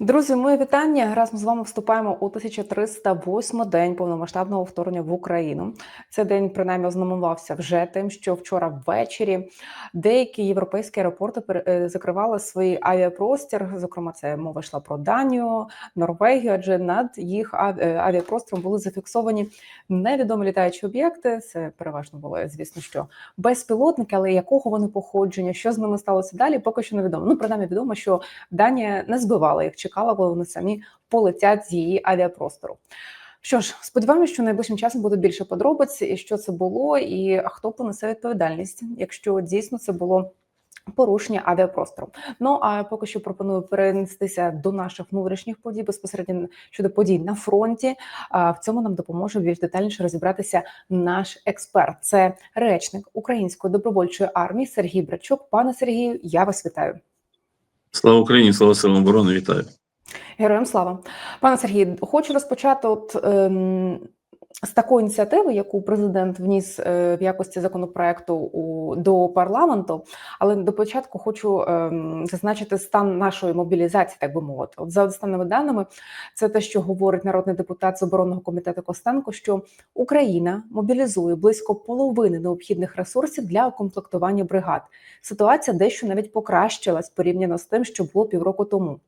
Друзі, моє вітання. Разом з вами вступаємо у 1308 день повномасштабного вторгнення в Україну. Цей день принаймні ознаменувався вже тим, що вчора ввечері деякі європейські аеропорти е, закривали свій авіапростір. Зокрема, це мова йшла про Данію, Норвегію, адже над їх е, авіапростором були зафіксовані невідомі літаючі об'єкти. Це переважно було, звісно, що безпілотники, але якого вони походження, що з ними сталося далі, поки що невідомо. Ну, принаймні відомо, що Данія не збивала їх, чекала, коли вони самі полетять з її авіапростору. Що ж, сподіваємося, що найближчим часом буде більше подробиць, і що це було, і хто понесе відповідальність, якщо дійсно це було. Порушення авіапростору. Ну а поки що пропоную перенестися до наших внутрішніх подій безпосередньо щодо подій на фронті. А в цьому нам допоможе більш детальніше розібратися наш експерт. Це речник Української добровольчої армії Сергій Брачук. Пане Сергію, я вас вітаю. Слава Україні, слава силам оборони, вітаю. Героям слава, пане Сергій, хочу розпочати от ем, з такої ініціативи, яку президент вніс е, в якості законопроекту у до парламенту. Але до початку хочу ем, зазначити стан нашої мобілізації, так би мовити. От за останніми даними, це те, що говорить народний депутат з оборонного комітету Костенко, що Україна мобілізує близько половини необхідних ресурсів для укомплектування бригад. Ситуація дещо навіть покращилась порівняно з тим, що було півроку тому.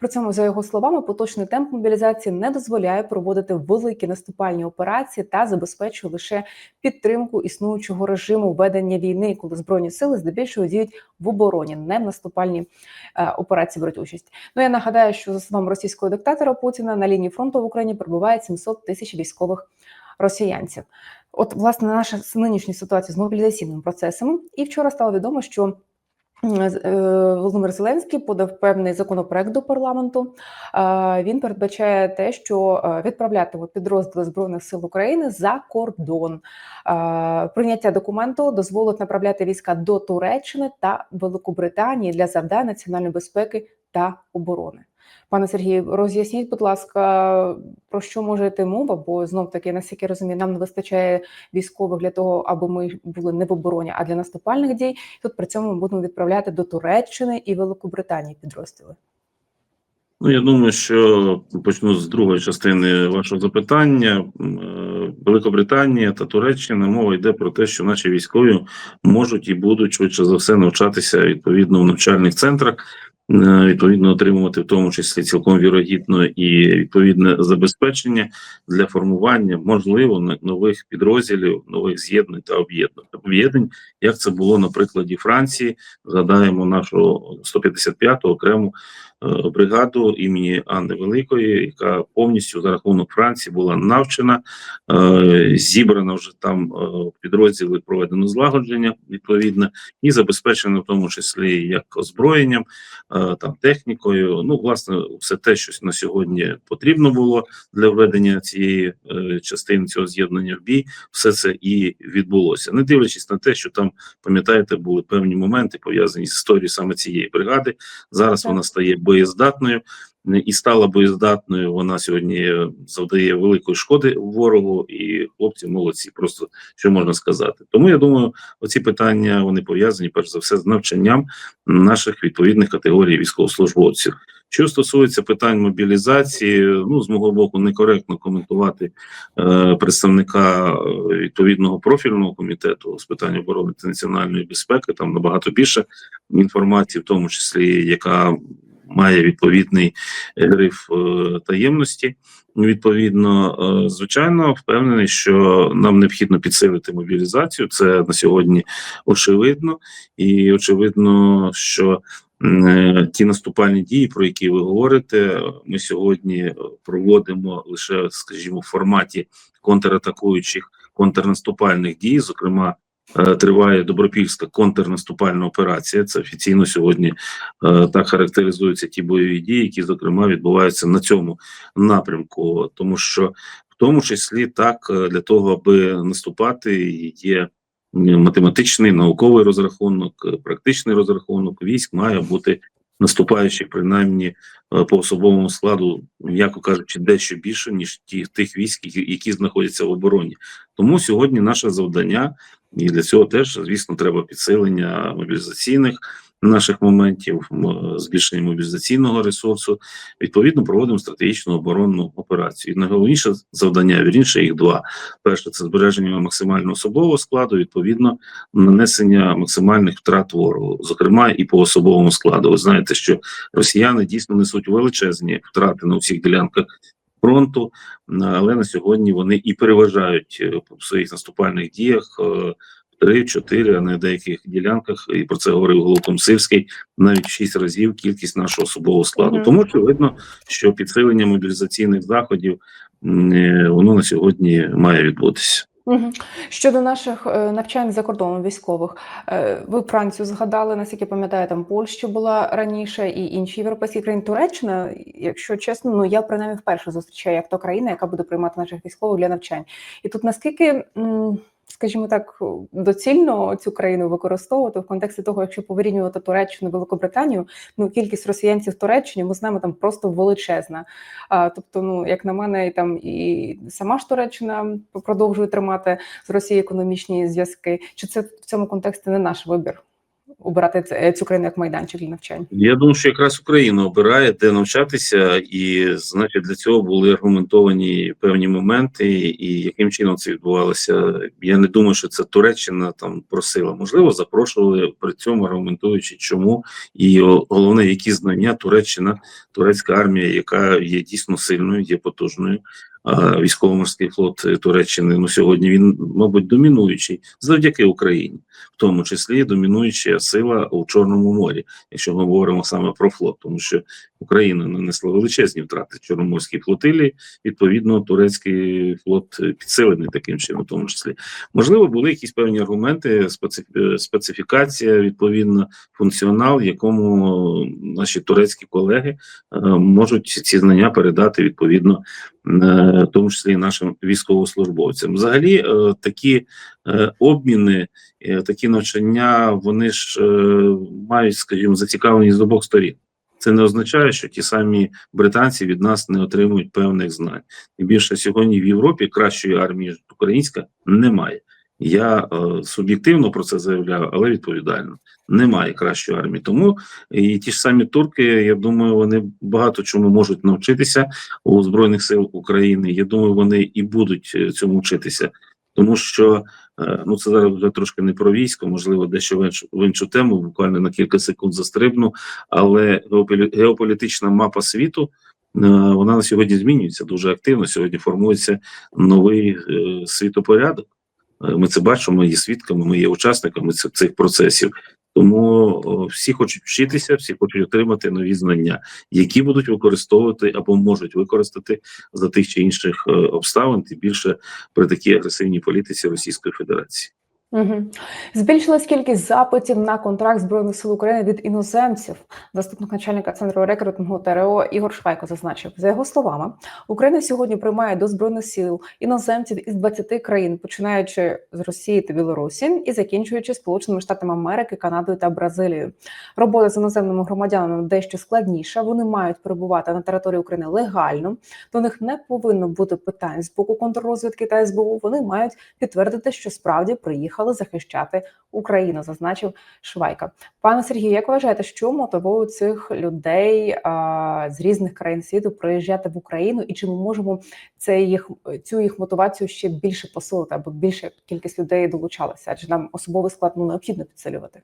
При цьому, за його словами, поточний темп мобілізації не дозволяє проводити великі наступальні операції та забезпечує лише підтримку існуючого режиму ведення війни, коли збройні сили здебільшого діють в обороні, не в наступальні е, операції беруть участь. Ну я нагадаю, що за словами російського диктатора Путіна на лінії фронту в Україні перебуває 700 тисяч військових росіянців. От, власне, наша нинішня ситуація з мобілізаційними процесами, і вчора стало відомо, що Володимир Зеленський подав певний законопроект до парламенту. Е, Він передбачає те, що відправлятиме підрозділи збройних сил України за кордон. Е, Прийняття документу дозволить направляти війська до Туреччини та Великобританії для завдань національної безпеки та оборони. Пане Сергію, роз'ясніть, будь ласка, про що може йти мова? Бо знов таки, наскільки розумію, нам не вистачає військових для того, аби ми були не в обороні, а для наступальних дій. Тут при цьому ми будемо відправляти до Туреччини і Великобританії підрозділи. Ну, я думаю, що почну з другої частини вашого запитання. Е, Великобританія та Туреччина мова йде про те, що наші військові можуть і будуть швидше за все навчатися відповідно в навчальних центрах, відповідно отримувати в тому числі цілком вірогідно і відповідне забезпечення для формування можливо нових підрозділів, нових з'єднань та об'єднань як це було на прикладі Франції. Згадаємо нашу 155-ту окрему е, бригаду імені Анни Великої, яка повністю за рахунок Франції була навчена, е, зібрана вже там е, підрозділи, проведено злагодження відповідно, і забезпечено в тому числі як озброєнням, е, там технікою. Ну, власне, все те, що на сьогодні потрібно було для введення цієї е, частини цього з'єднання в бій, все це і відбулося. Не дивлячись на те, що там пам'ятаєте, були певні моменти пов'язані з історією саме цієї бригади. Зараз Так. вона стає боєздатною і стала боєздатною. Вона сьогодні завдає великої шкоди ворогу, і хлопці молодці. Просто що можна сказати. Тому я думаю, оці питання вони пов'язані перш за все з навчанням наших відповідних категорій військовослужбовців. Що стосується питань мобілізації, ну з мого боку, некоректно коментувати е, представника е, відповідного профільного комітету з питань оборони та національної безпеки. Там набагато більше інформації, в тому числі яка має відповідний е, гриф е, таємності. Відповідно, е, звичайно, впевнений, що нам необхідно підсилити мобілізацію. Це на сьогодні очевидно, і очевидно, що ті наступальні дії, про які ви говорите, ми сьогодні проводимо лише, скажімо, в форматі контратакуючих контрнаступальних дій, зокрема. Е, Триває добропільська контрнаступальна операція. Це офіційно сьогодні е, так характеризуються ті бойові дії, які зокрема відбуваються на цьому напрямку, тому що в тому числі так е, для того, аби наступати, є математичний науковий розрахунок, практичний розрахунок військ має бути наступаючих, принаймні е, по особовому складу, м'яко кажучи, дещо більше ніж ті тих військ, які, які знаходяться в обороні. Тому сьогодні наше завдання, і для цього теж звісно треба підсилення мобілізаційних наших моментів, збільшення мобілізаційного ресурсу. Відповідно, проводимо стратегічну оборонну операцію. І найголовніше завдання, вірніше їх два: перше це збереження максимального особового складу, відповідно, нанесення максимальних втрат ворогу, зокрема і по особовому складу. Ви знаєте, що росіяни дійсно несуть величезні втрати на всіх ділянках фронту, але на сьогодні вони і переважають е, в своїх наступальних діях. Е, Три, чотири, а на деяких ділянках, і про це говорив Голоком Сирський, навіть в шість разів кількість нашого особового складу. Мгм. Тому очевидно, що підсилення мобілізаційних заходів е, воно на сьогодні має відбутися. Щодо наших е, навчань за кордоном військових, е, ви Францію згадали, наскільки пам'ятаю, там Польща була раніше і інші європейські країни. Туреччина, якщо чесно, ну я принаймні вперше зустрічаю як то країна, яка буде приймати наших військових для навчань. І тут наскільки, скажімо так, доцільно цю країну використовувати в контексті того, якщо порівнювати Туреччину, Великобританію, ну кількість росіянців в Туреччині, ми знаємо, там просто величезна. А, тобто, ну як на мене, і там і сама ж Туреччина продовжує тримати з Росією економічні зв'язки. Чи це в цьому контексті не наш вибір обирати це- цю країну як майданчик для навчань? Я думаю, що якраз Україна обирає, де навчатися, і значить для цього були аргументовані певні моменти, і яким чином це відбувалося. Я не думаю, що це Туреччина там просила. Можливо, запрошували при цьому, аргументуючи, чому і головне, які знання Туреччина, турецька армія, яка є дійсно сильною, є потужною. Військово-морський флот е, Туреччини ну сьогодні він, мабуть, домінуючий завдяки Україні, в тому числі домінуюча сила у Чорному морі якщо ми говоримо саме про флот, тому що Україна нанесла величезні втрати Чорноморській флотилії. Відповідно, турецький флот підсилений таким чином, в тому числі можливо, були якісь певні аргументи, специф- специфікація, відповідно, функціонал, якому наші турецькі колеги е, можуть ці знання передати відповідно, в тому числі і нашим військовослужбовцям. Взагалі, е, такі е, обміни, е, такі навчання, вони ж е, мають, скажімо, зацікавленість з обох сторін. Це не означає, що ті самі британці від нас не отримують певних знань. І більше сьогодні в Європі кращої армії українська немає. Я е, суб'єктивно про це заявляю, але відповідально немає кращої армії. Тому і ті ж самі турки, я думаю, вони багато чому можуть навчитися у збройних сил України. Я думаю, вони і будуть е, цьому вчитися, тому що е, ну це зараз вже трошки не про військо, можливо, дещо в іншу, в іншу тему, буквально на кілька секунд застрибну. Але геополі- геополітична мапа світу. Вона на сьогодні змінюється дуже активно. Сьогодні формується новий е, світопорядок. Е, Ми це бачимо, є свідками, ми є учасниками цих, процесів. Тому всі хочуть вчитися, всі хочуть отримати нові знання, які будуть використовувати або можуть використати за тих чи інших е, обставин, тим більше при такій агресивній політиці Російської Федерації. Угу. Збільшилась кількість запитів на контракт збройних сил України від іноземців. Заступник начальника центру рекрутингу ТРО Ігор Швайко зазначив, за його словами, Україна сьогодні приймає до збройних сил іноземців із 20 країн, починаючи з Росії та Білорусі і закінчуючи Сполученими Штатами Америки, Канадою та Бразилією. Робота з іноземними громадянами дещо складніша. Вони мають перебувати на території України легально. До них не повинно бути питань з боку контррозвідки та СБУ. Вони мають підтвердити, що справді приїхали захищати Україну, зазначив Швайка. Пане Сергію, як вважаєте, що мотивує цих людей а, з різних країн світу приїжджати в Україну, і чи ми можемо це їх цю їх мотивацію ще більше посилити, аби більша кількість людей долучалася? Адже нам особовий склад ну, необхідно підсилювати.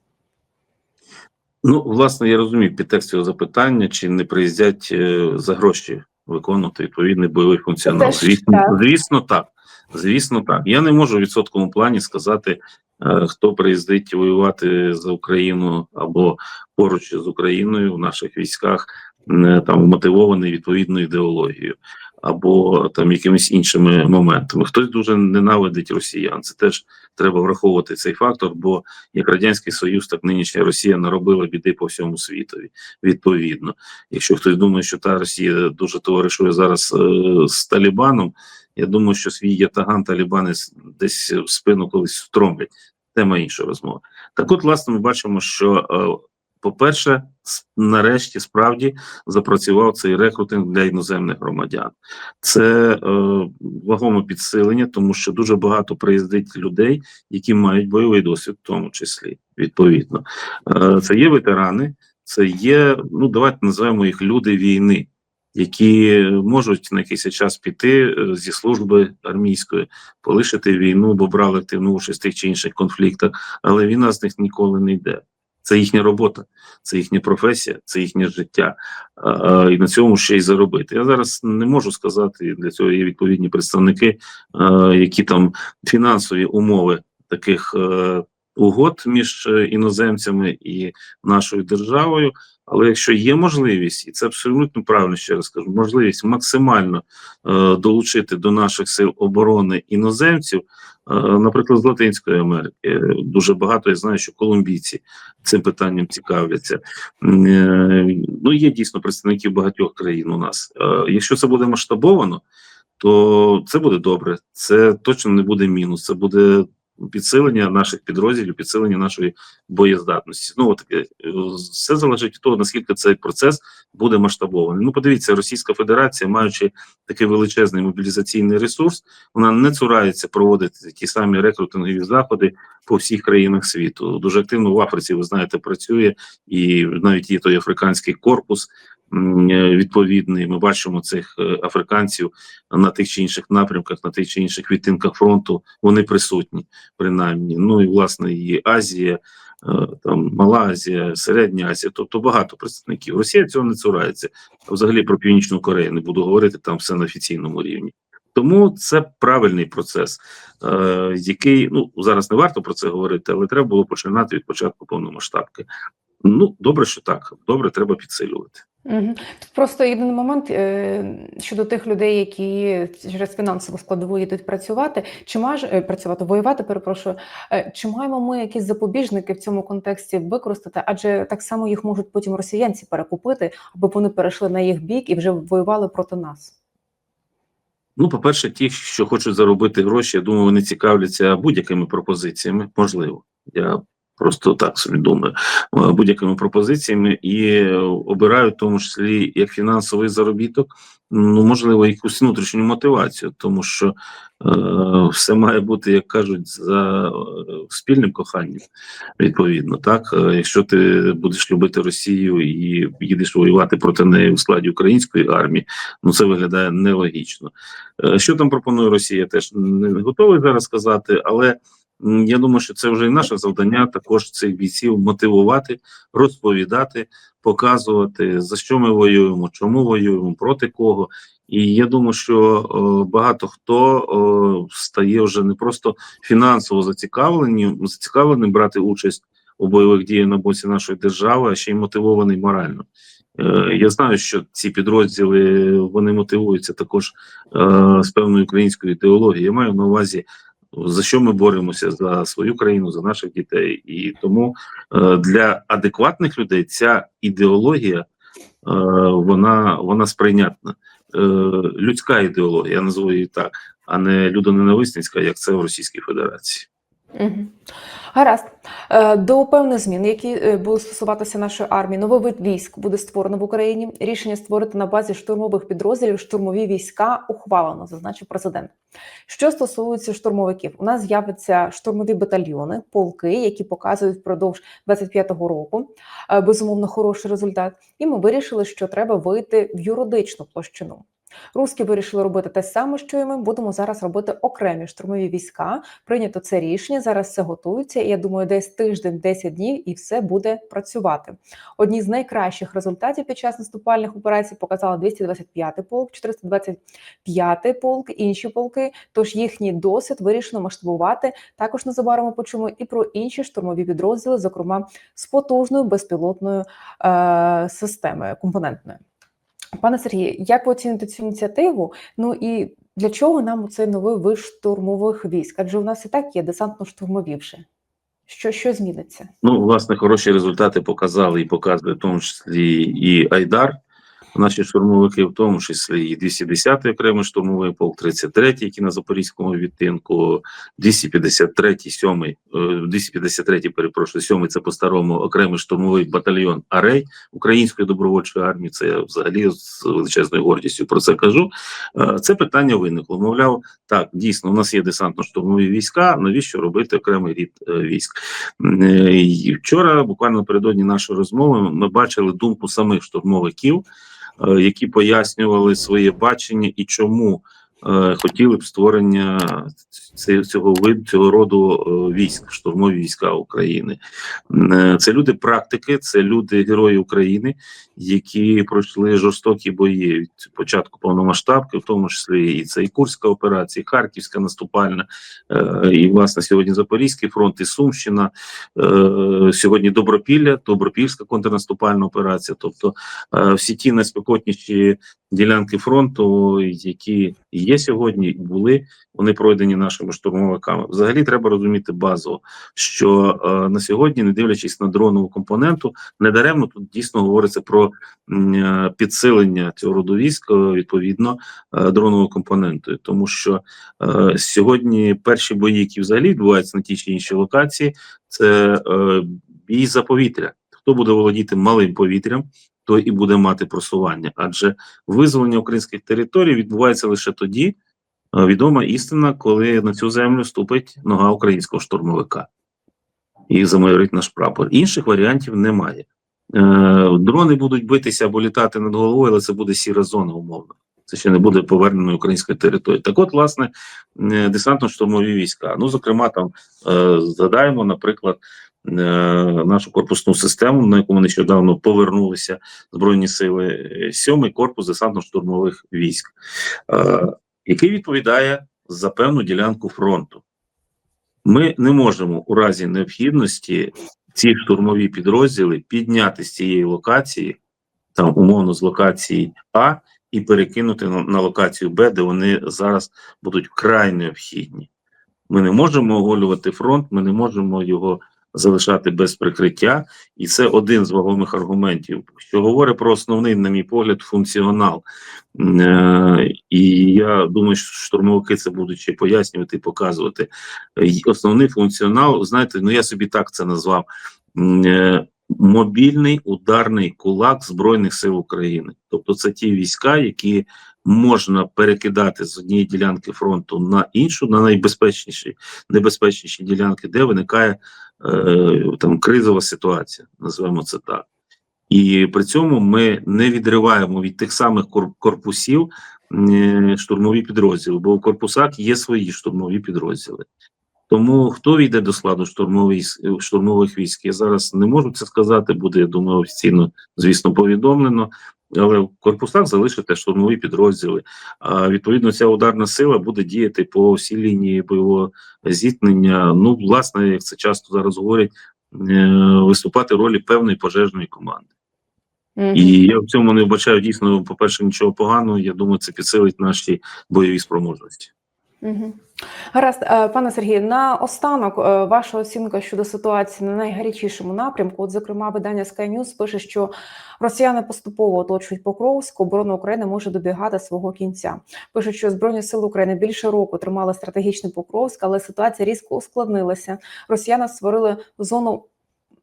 Ну, власне, я розумію підтекст цього запитання, чи не приїздять е, за гроші виконувати відповідний бойовий функціонал. Звісно, так. звісно, так. Звісно, так. Я не можу в відсотковому плані сказати, е, хто приїздить воювати за Україну або поруч з Україною в наших військах, е, там мотивований відповідною ідеологією. Або там якимись іншими моментами. Хтось дуже ненавидить росіян. Це теж треба враховувати цей фактор, бо як радянський союз, так нинішня Росія наробила біди по всьому світові. Відповідно, якщо хтось думає, що та Росія дуже товаришує зараз е, з Талібаном, я думаю, що свій ятаган Талібани десь в спину колись втромлять. Тема іншої розмови. Так, от, власне, ми бачимо, що по-перше, нарешті справді запрацював цей рекрутинг для іноземних громадян. Це е, вагоме підсилення, тому що дуже багато приїздить людей, які мають бойовий досвід, в тому числі відповідно. Е, це є ветерани, це є, ну давайте називаємо їх люди війни, які можуть на якийсь час піти е, зі служби армійської, полишити війну, бо брали активну участь тих чи інших конфліктах, але війна з них ніколи не йде. Це їхня робота, це їхня професія, це їхнє життя, і на цьому ще й заробити. Я зараз не можу сказати, для цього є відповідні представники, а, які там фінансові умови таких е, угод між е, іноземцями і нашою державою. Але якщо є можливість, і це абсолютно правильно ще раз кажу, можливість максимально е, долучити до наших сил оборони іноземців, е, наприклад, з Латинської Америки, е, дуже багато я знаю, що колумбійці цим питанням цікавляться. Е, Ну є дійсно представників багатьох країн у нас. Е, Якщо це буде масштабовано, то це буде добре. Це точно не буде мінус. Це буде підсилення наших підрозділів, підсилення нашої боєздатності. Знову таки, е, все залежить від того, наскільки цей процес буде масштабований. Ну, подивіться, Російська Федерація, маючи такий величезний мобілізаційний ресурс, вона не цурається проводити такі самі рекрутингові заходи по всіх країнах світу. Дуже активно в Африці, ви знаєте, працює і навіть є той африканський корпус. е, Відповідний, ми бачимо цих е, африканців на тих чи інших напрямках, на тих чи інших відтинках фронту. Вони присутні, принаймні. Ну і власне і Азія, е, там Мала Азія, Середня Азія, тобто багато представників. Росія цього не цурається. Взагалі про Північну Корею не буду говорити, там все на офіційному рівні. Тому це правильний процес, е, який ну зараз не варто про це говорити, але треба було починати від початку повномасштабки. Ну добре, що так. Добре, треба підсилювати. Тут просто єдиний момент е, щодо тих людей, які через фінансову складову йдуть працювати, чи маж е, працювати, воювати, перепрошую. Е, чи маємо ми якісь запобіжники в цьому контексті використати? Адже так само їх можуть потім росіянці перекупити, аби вони перейшли на їх бік і вже воювали проти нас. Ну, по-перше, ті, що хочуть заробити гроші, я думаю, вони цікавляться будь-якими пропозиціями. Можливо, я просто так собі думаю, е, будь-якими пропозиціями і е, обирають в тому числі як фінансовий заробіток, ну можливо, якусь внутрішню мотивацію, тому що е, все має бути, як кажуть, за е, спільним коханням. Відповідно, так якщо ти будеш любити Росію і їдеш воювати проти неї у складі української армії, ну це виглядає нелогічно. Що там пропонує Росія, теж не готовий зараз сказати, але я думаю, що це вже і наше завдання також цих бійців мотивувати, розповідати, показувати, за що ми воюємо, чому воюємо, проти кого. І я думаю, що о, багато хто о, стає вже не просто фінансово зацікавленим, зацікавленим брати участь у бойових діях на боці нашої держави, а ще й мотивований морально. Е, Я знаю, що ці підрозділи вони мотивуються також е, з певною українською ідеологією. Я маю на увазі, за що ми боремося за свою країну, за наших дітей. І тому е, для адекватних людей ця ідеологія е, вона, вона сприйнятна. Е, Людська ідеологія, я називаю її так, а не людоненависницька, як це в Російській Федерації. Угу. Гаразд. Е, До певних змін, які е, будуть стосуватися нашої армії, новий вид військ буде створено в Україні. Рішення створити на базі штурмових підрозділів штурмові війська ухвалено, зазначив президент. Що стосується штурмовиків, у нас з'являться штурмові батальйони, полки, які показують впродовж 25-го року е, безумовно хороший результат. І ми вирішили, що треба вийти в юридичну площину. Руски вирішили робити те саме, що і ми будемо зараз робити окремі штурмові війська. Прийнято це рішення. Зараз все готується. І я думаю, десь тиждень, 10 днів, і все буде працювати. Одні з найкращих результатів під час наступальних операцій показали 225-й полк, 425-й полк, інші полки. Тож їхній досвід вирішено масштабувати. Також незабаром почуємо і про інші штурмові підрозділи, зокрема з потужною безпілотною е- системою компонентною. Пане Сергію, як ви оціните цю ініціативу? Ну і для чого нам цей новий вид штурмових військ? Адже у нас і так є десантно-штурмові вже. Що, що зміниться? Ну, власне, хороші результати показали і показує в тому числі і Айдар. Наші штурмовики, в тому числі і 210-й окремий штурмовий полк, 33-й, який на Запорізькому відтинку, 253-й, 7-й, е, 253-й, перепрошую, 7-й, це по-старому окремий штурмовий батальйон Арей Української добровольчої армії. Це я взагалі з величезною гордістю про це кажу. Е, Це питання виникло. Мовляв, так, дійсно, у нас є десантно-штурмові війська. Навіщо робити окремий рід е, військ? Е, і Вчора, буквально напередодні нашої розмови, ми бачили думку самих штурмовиків, які пояснювали своє бачення і чому е, хотіли б створення цього виду цього роду е, військ, штурмові війська України. Е, Це люди практики, це люди герої України, які пройшли жорстокі бої від початку повномасштабки, в тому числі і це і Курська операція, і Харківська наступальна, е, і власне сьогодні Запорізький фронт, і Сумщина, е, сьогодні Добропілля, Добропільська контрнаступальна операція. Тобто е, всі ті найспекотніші ділянки фронту, які є сьогодні, були, вони пройдені нашими штурмовиками. Взагалі треба розуміти базово, що е, на сьогодні, не дивлячись на дронову компоненту, недаремно тут дійсно говориться про е, підсилення цього роду військ е, відповідно е, дроновою компонентою, тому що е, сьогодні перші бої, які взагалі відбуваються на тій чи іншій локації, це е, бій за повітря. Хто буде володіти малим повітрям, той і буде мати просування, адже визволення українських територій відбувається лише тоді. е, Відома істина, коли на цю землю ступить нога українського штурмовика і замайорить наш прапор. Інших варіантів немає. Е, дрони будуть битися або літати над головою, але це буде сіра зона умовно. Це ще не буде повернено української території. Так, от, власне, е, десантно-штурмові війська. Ну, зокрема, там згадаємо, наприклад, нашу корпусну систему, на яку ми нещодавно повернулися Збройні сили, е, сьомий корпус десантно-штурмових військ, е, який відповідає за певну ділянку фронту. Ми не можемо у разі необхідності ці штурмові підрозділи підняти з цієї локації, там умовно з локації А, і перекинути на, на локацію Б, де вони зараз будуть вкрай необхідні. Ми не можемо оголювати фронт, ми не можемо його залишати без прикриття, і це один з вагомих аргументів, що говорить про основний, на мій погляд, функціонал. Е, І я думаю, що штурмовики це будуть ще пояснювати і показувати. Е, Основний функціонал, знаєте, ну я собі так це назвав. е, Мобільний ударний кулак Збройних сил України, тобто це ті війська, які можна перекидати з однієї ділянки фронту на іншу, на найбезпечніші небезпечніші ділянки, де виникає е, там кризова ситуація, називаємо це так. І при цьому ми не відриваємо від тих самих корпусів е, штурмові підрозділи, бо у корпусах є свої штурмові підрозділи. Тому хто війде до складу штурмових, штурмових військ, я зараз не можу це сказати, буде, я думаю, офіційно, звісно, повідомлено. Але в корпусах залишити штурмові підрозділи. А відповідно, ця ударна сила буде діяти по всій лінії бойового зіткнення. Ну, власне, як це часто зараз говорять, е, виступати в ролі певної пожежної команди. Мгм. І я в цьому не вбачаю дійсно, по-перше, нічого поганого. Я думаю, це підсилить наші бойові спроможності. Гаразд, Е, пане Сергію, на останок е, ваша оцінка щодо ситуації на найгарячішому напрямку. От, зокрема, видання Sky News пише, що росіяни поступово оточують Покровськ, оборона України може добігати свого кінця. Пишуть, що збройні сили України більше року тримали стратегічний Покровськ, але ситуація різко ускладнилася. Росіяни створили зону.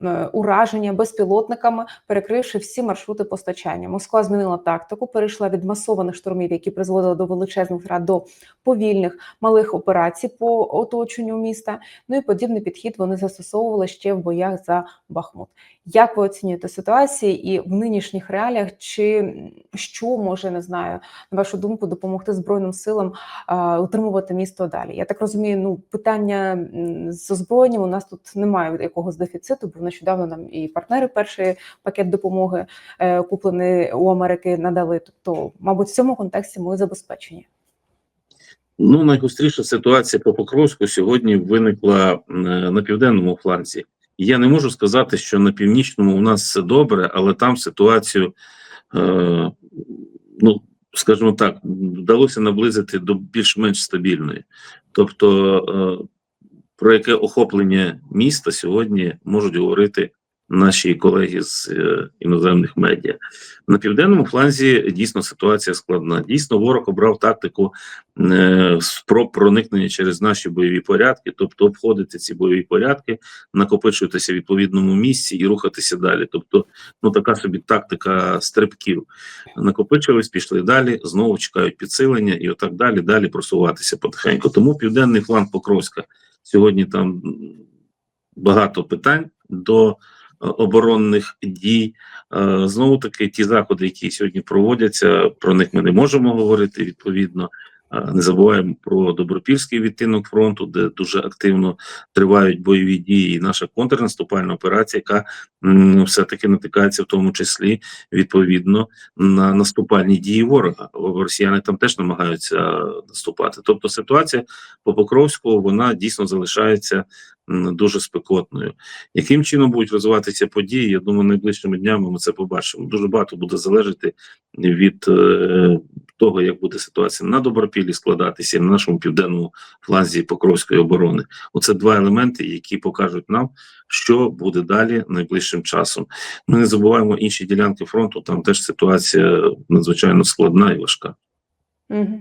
Е, Ураження безпілотниками, перекривши всі маршрути постачання. Москва змінила тактику, перейшла від масованих штурмів, які призводили до величезних втрат, до повільних малих операцій по оточенню міста. Ну і подібний підхід вони застосовували ще в боях за Бахмут. Як ви оцінюєте ситуацію і в нинішніх реаліях, чи що може не знаю, на вашу думку, допомогти збройним силам а, утримувати місто далі? Я так розумію, ну питання з озброєнням у нас тут немає якогось дефіциту, бо нещодавно нам і партнери перший пакет допомоги е, куплений у Америки надали. Тобто, мабуть, в цьому контексті ми забезпечені. Ну, найгостріша ситуація по Покровську сьогодні виникла на південному Я не можу сказати, що на північному у нас все добре, але там ситуацію, е, ну скажімо так, вдалося наблизити до більш-менш стабільної. Тобто, е, про яке охоплення міста сьогодні можуть говорити наші колеги з е, іноземних медіа. На південному фланзі дійсно ситуація складна. Дійсно, ворог обрав тактику е, спроб проникнення через наші бойові порядки, тобто обходити ці бойові порядки, накопичуватися в відповідному місці і рухатися далі. Тобто, ну така собі тактика стрибків. Накопичились, пішли далі, знову чекають підсилення, і отак далі, далі просуватися потихеньку. Тому південний фланг Покровська сьогодні там багато питань до оборонних дій. Е, Знову таки, ті заходи, які сьогодні проводяться, про них ми не можемо говорити відповідно. Е, Не забуваємо про добропільський відтинок фронту, де дуже активно тривають бойові дії. І наша контрнаступальна операція, яка все-таки натикається в тому числі відповідно на наступальні дії ворога. Росіяни там теж намагаються наступати. Тобто ситуація по Покровську вона дійсно залишається дуже спекотною. Яким чином будуть розвиватися події? Я думаю, найближчими днями ми це побачимо. Дуже багато буде залежати від е, того, як буде ситуація на Добропіллі складатися і на нашому південному фланзі Покровської оборони. Оце два елементи, які покажуть нам, що буде далі найближчим часом. Ми не забуваємо інші ділянки фронту. Там теж ситуація надзвичайно складна і важка. Угу.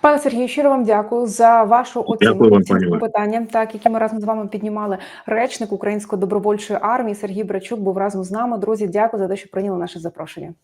Пане Сергію, щиро вам дякую за вашу оцінку питання, так які ми разом з вами піднімали. Речник Української добровольчої армії Сергій Брачук був разом з нами. Друзі, дякую за те, що прийняли наше запрошення.